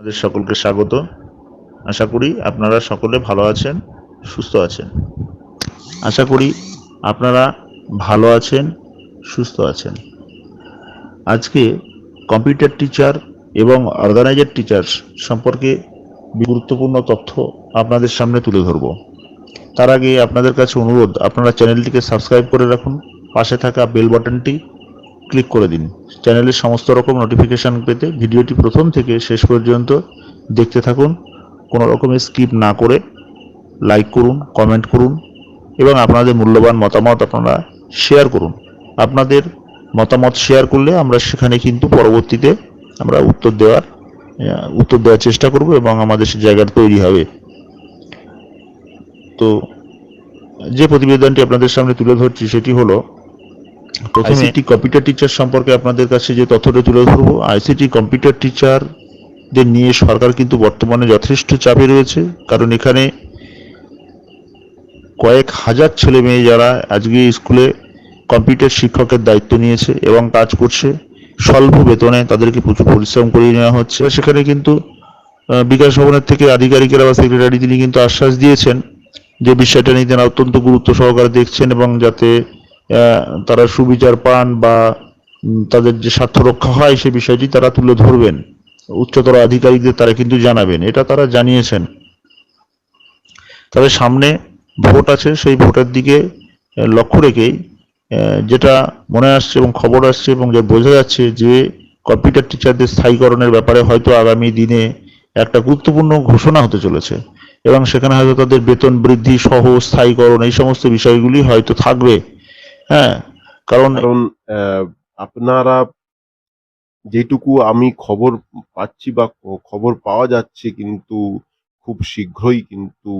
আপনাদের সকলকে স্বাগত। আশা করি আপনারা সকলে ভালো আছেন, সুস্থ আছেন। আশা করি আপনারা ভালো আছেন, সুস্থ আছেন। আজকে কম্পিউটার টিচার এবং অর্গানাইজার টিচার সম্পর্কে গুরুত্বপূর্ণ তথ্য আপনাদের সামনে তুলে ধরব। তার আগে আপনাদের কাছে অনুরোধ, আপনারা চ্যানেলটিকে সাবস্ক্রাইব করে রাখুন। পাশে থাকা বেল বাটনটি ক্লিক করে দিন। চ্যানেলের সমস্ত রকম নোটিফিকেশন পেতে ভিডিওটি প্রথম থেকে শেষ পর্যন্ত দেখতে থাকুন। কোনো রকমের স্কিপ না করে লাইক করুন কমেন্ট করুন এবং আপনাদের মূল্যবান মতামত আপনারা শেয়ার করুন। আপনাদের মতামত শেয়ার করলে আমরা সেখানে কিন্তু পরবর্তীতে আমরা উত্তর দেওয়ার উত্তর দেওয়ার চেষ্টা করব এবং আমাদের সে জায়গাটা তৈরি হবে। তো যে প্রতিবেদনটি আপনাদের সামনে তুলে ধরছি সেটি হলো আইসিটি কম্পিউটার টিচার সম্পর্কে আপনাদের কাছে যে তথ্যটা তুলে ধরবো আইসিটি কম্পিউটার টিচারদের নিয়ে সরকার কিন্তু বর্তমানে যথেষ্ট চাপে রয়েছে, কারণ এখানে কয়েক হাজার ছেলে মেয়ে যারা আজকে স্কুলে কম্পিউটার শিক্ষকের দায়িত্ব নিয়েছে এবং কাজ করছে, স্বল্প বেতনে তাদেরকে প্রচুর পরিশ্রম করিয়ে নেওয়া হচ্ছে। সেখানে কিন্তু বিকাশ ভবনের থেকে আধিকারিকেরা বা সেক্রেটারি তিনি কিন্তু আশ্বাস দিয়েছেন যে বিষয়টা নিয়ে তারা অত্যন্ত গুরুত্ব সহকারে দেখছেন এবং যাতে তারা সুবিচার পান বা তাদের যে স্বার্থ রক্ষা হয় সে বিষয়টি তারা তুলে ধরবেন। উচ্চতর আধিকারিকদের তারা কিন্তু জানাবেন। এটা তারা জানিয়েছেন। তবে সামনে ভোট আছে, সেই ভোটের দিকে লক্ষ্য রেখেই যেটা মনে আসছে এবং খবর আসছে এবং যা বোঝা যাচ্ছে যে কম্পিউটার টিচারদের স্থায়ীকরণের ব্যাপারে হয়তো আগামী দিনে একটা গুরুত্বপূর্ণ ঘোষণা হতে চলেছে এবং সেখানে হয়তো তাদের বেতন বৃদ্ধি সহ স্থায়ীকরণ এই সমস্ত বিষয়গুলি হয়তো থাকবে। হ্যাঁ। কারণ কারণ আহ, আপনারা যেটুকু আমি খবর পাচ্ছি বা খ- খবর পাওয়া যাচ্ছে কিন্তু খুব শীঘ্রই কিন্তু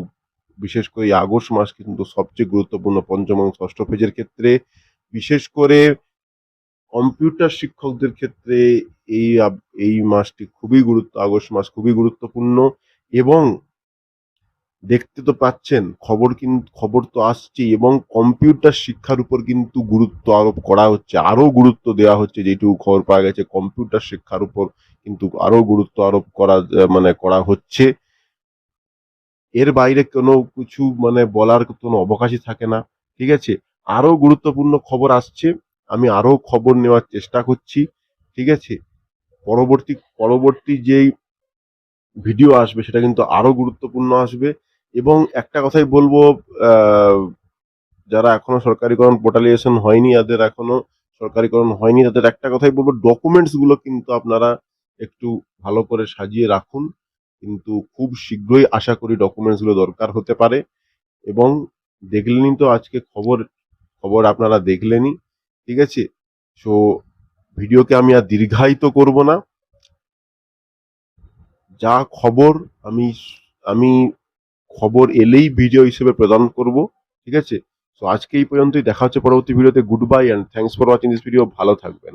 বিশেষ করে এই আগস্ট মাস কিন্তু সবচেয়ে গুরুত্বপূর্ণ পঞ্চম এবং ষষ্ঠ পেজের ক্ষেত্রে বিশেষ করে কম্পিউটার শিক্ষকদের ক্ষেত্রে এই আব- এই মাসটি খুবই গুরুত্ব আগস্ট মাস খুবই গুরুত্বপূর্ণ এবং দেখতে তো পাচ্ছেন, খবর কিন্তু খবর তো আসছে এবং কম্পিউটার শিক্ষার উপর কিন্তু গুরুত্ব আরোপ করা হচ্ছে, আরও গুরুত্ব দেওয়া হচ্ছে যেটুকু খবর পাওয়া গেছে কম্পিউটার শিক্ষার উপর কিন্তু আরও গুরুত্ব আরোপ করা মানে করা হচ্ছে। এর বাইরে কোনো কিছু মানে বলার কোনো অবকাশই থাকে না, ঠিক আছে? আরও গুরুত্বপূর্ণ খবর আসছে, আমি আরও খবর নেওয়ার চেষ্টা করছি, ঠিক আছে? পরবর্তী পরবর্তী যেই ভিডিও আসবে সেটা কিন্তু আরও গুরুত্বপূর্ণ আসবে। এবং একটা কথাই বলব যারা এখনও সরকারিকরণ পোর্টালাইজেশন হয়নি, যাদের এখনও সরকারিকরণ হয়নি, তাদের একটা কথাই বলব ডকুমেন্টসগুলো কিন্তু আপনারা একটু ভালো করে সাজিয়ে রাখুন। কিন্তু খুব শীঘ্রই আশা করি ডকুমেন্টসগুলো দরকার হতে পারে। এবং দেখলেনই তো আজকে খবর খবর আপনারা দেখলেনই, ঠিক আছে? সো ভিডিওকে আমি আর দীর্ঘায়িত করব না। যা খবর আমি আমি খবর এলেই ভিডিও হিসেবে প্রদান করব, ঠিক আছে? তো আজকে এই পর্যন্তই, দেখা হচ্ছে পরবর্তী ভিডিওতে goodbye and thanks for watching this video ভালো থাকবেন।